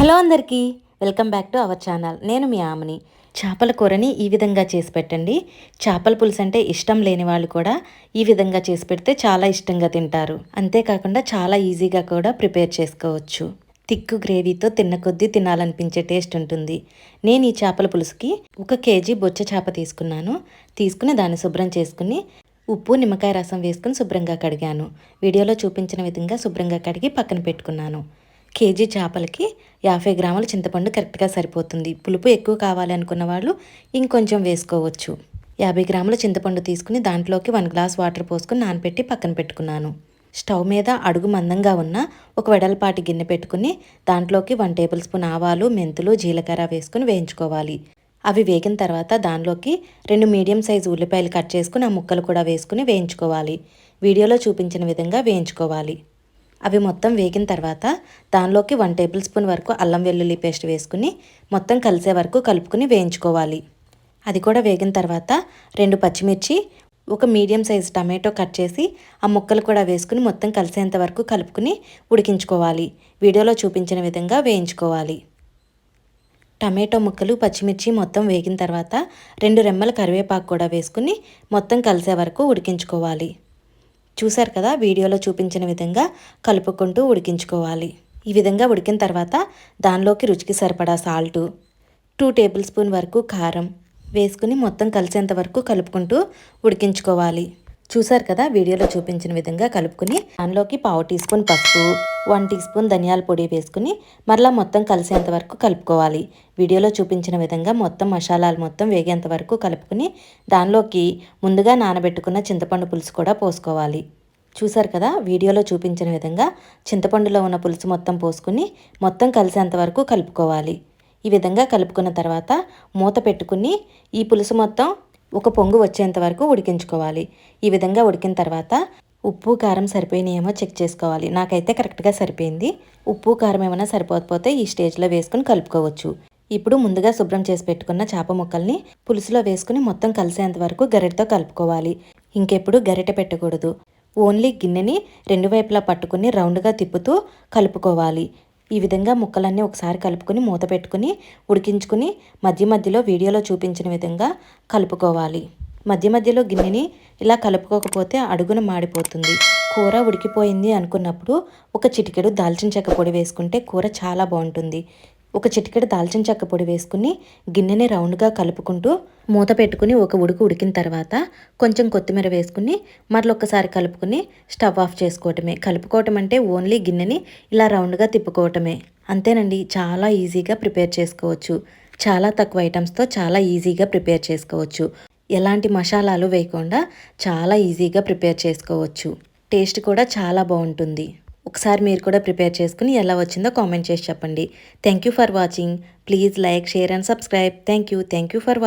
Hello అందరికీ welcome back to our channel. నేను మీ ఆమెని. చేపల కూరని ఈ విధంగా చేసి పెట్టండి. చేపల పులుసు అంటే ఇష్టం లేని వాళ్ళు కూడా ఈ విధంగా చేసి పెడితే చాలా ఇష్టంగా తింటారు. అంతేకాకుండా చాలా ఈజీగా కూడా ప్రిపేర్ చేసుకోవచ్చు. తిక్కు గ్రేవీతో తిన్న కొద్దీ తినాలనిపించే టేస్ట్ ఉంటుంది. నేను ఈ చేపల పులుసుకి ఒక కేజీ బొచ్చ చేప తీసుకున్నాను. తీసుకుని దాన్ని శుభ్రం చేసుకుని ఉప్పు నిమ్మకాయ రసం వేసుకుని శుభ్రంగా కడిగాను. వీడియోలో చూపించిన విధంగా శుభ్రంగా కడిగి పక్కన పెట్టుకున్నాను. కేజీ చేపలకి యాభై గ్రాముల చింతపండు కరెక్ట్గా సరిపోతుంది. పులుపు ఎక్కువ కావాలి అనుకున్న వాళ్ళు ఇంకొంచెం వేసుకోవచ్చు. యాభై గ్రాముల చింతపండు తీసుకుని దాంట్లోకి వన్ గ్లాస్ వాటర్ పోసుకుని నానబెట్టి పక్కన పెట్టుకున్నాను. స్టవ్ మీద అడుగు మందంగా ఉన్న ఒక వెడల్పాటి గిన్నె పెట్టుకుని దాంట్లోకి వన్ టేబుల్ స్పూన్ ఆవాలు మెంతులు జీలకర్ర వేసుకుని వేయించుకోవాలి. అవి వేగిన తర్వాత దానిలోకి రెండు మీడియం సైజు ఉల్లిపాయలు కట్ చేసుకుని ఆ ముక్కలు కూడా వేసుకుని వేయించుకోవాలి. వీడియోలో చూపించిన విధంగా వేయించుకోవాలి. అవి మొత్తం వేగిన తర్వాత దానిలోకి వన్ టేబుల్ స్పూన్ వరకు అల్లం వెల్లుల్లి పేస్ట్ వేసుకుని మొత్తం కలిసే వరకు కలుపుకుని వేయించుకోవాలి. అది కూడా వేగిన తర్వాత రెండు పచ్చిమిర్చి ఒక మీడియం సైజ్ టమాటో కట్ చేసి ఆ ముక్కలు కూడా వేసుకుని మొత్తం కలిసేంత వరకు కలుపుకుని ఉడికించుకోవాలి. వీడియోలో చూపించిన విధంగా వేయించుకోవాలి. టమాటో ముక్కలు పచ్చిమిర్చి మొత్తం వేగిన తర్వాత రెండు రెమ్మల కరివేపాకు కూడా వేసుకుని మొత్తం కలిసే వరకు ఉడికించుకోవాలి. చూశారు కదా వీడియోలో చూపించిన విధంగా కలుపుకుంటూ ఉడికించుకోవాలి. ఈ విధంగా ఉడికిన తర్వాత దానిలోకి రుచికి సరిపడా సాల్టు టూ టేబుల్ స్పూన్ వరకు కారం వేసుకుని మొత్తం కలిసేంత వరకు కలుపుకుంటూ ఉడికించుకోవాలి. చూసారు కదా వీడియోలో చూపించిన విధంగా కలుపుకుని దానిలోకి పావు టీ స్పూన్ పసుపు వన్ టీ స్పూన్ ధనియాల పొడి వేసుకుని మరలా మొత్తం కలిసేంత వరకు కలుపుకోవాలి. వీడియోలో చూపించిన విధంగా మొత్తం మసాలాలు మొత్తం వేగేంత వరకు కలుపుకుని దానిలోకి ముందుగా నానబెట్టుకున్న చింతపండు పులుసు కూడా పోసుకోవాలి. చూసారు కదా వీడియోలో చూపించిన విధంగా చింతపండులో ఉన్న పులుసు మొత్తం పోసుకుని మొత్తం కలిసేంత వరకు కలుపుకోవాలి. ఈ విధంగా కలుపుకున్న తర్వాత మూత పెట్టుకుని ఈ పులుసు మొత్తం ఒక పొంగు వచ్చేంత వరకు ఉడికించుకోవాలి. ఈ విధంగా ఉడికిన తర్వాత ఉప్పు కారం సరిపోయినాయేమో చెక్ చేసుకోవాలి. నాకైతే కరెక్ట్గా సరిపోయింది. ఉప్పు కారం ఏమైనా సరిపోకపోతే ఈ స్టేజ్లో వేసుకుని కలుపుకోవచ్చు. ఇప్పుడు ముందుగా శుభ్రం చేసి పెట్టుకున్న చేప ముక్కల్ని పులుసులో వేసుకుని మొత్తం కలిసేంత వరకు గరిటతో కలుపుకోవాలి. ఇంకెప్పుడు గరిట పెట్టకూడదు. ఓన్లీ గిన్నెని రెండు వైపులా పట్టుకుని రౌండ్గా తిప్పుతూ కలుపుకోవాలి. ఈ విధంగా ముక్కలన్నీ ఒకసారి కలుపుకొని మూత పెట్టుకుని ఉడికించుకుని మధ్య మధ్యలో వీడియోలో చూపించిన విధంగా కలుపుకోవాలి. మధ్య మధ్యలో గిన్నెని ఇలా కలుపుకోకపోతే అడుగున మాడిపోతుంది. కూర ఉడికిపోయింది అనుకున్నప్పుడు ఒక చిటికెడు దాల్చిన చెక్క పొడి వేసుకుంటే కూర చాలా బాగుంటుంది. ఒక చిటికెడు దాల్చిన చెక్క పొడి వేసుకుని గిన్నెని రౌండ్గా కలుపుకుంటూ మూత పెట్టుకుని ఒక ఉడుకు ఉడికిన తర్వాత కొంచెం కొత్తిమీర వేసుకుని మరొకసారి కలుపుకుని స్టవ్ ఆఫ్ చేసుకోవటమే. కలుపుకోవటం అంటే ఓన్లీ గిన్నెని ఇలా రౌండ్గా తిప్పుకోవటమే. అంతేనండి చాలా ఈజీగా ప్రిపేర్ చేసుకోవచ్చు. చాలా తక్కువ ఐటమ్స్తో చాలా ఈజీగా ప్రిపేర్ చేసుకోవచ్చు. ఎలాంటి మసాలాలు వేయకుండా చాలా ఈజీగా ప్రిపేర్ చేసుకోవచ్చు. టేస్ట్ కూడా చాలా బాగుంటుంది. ఒకసారి మీరు కూడా ప్రిపేర్ చేసుకుని ఎలా వచ్చిందో కామెంట్ చేసి చెప్పండి. Thank you for watching please like share and subscribe thank you thank you for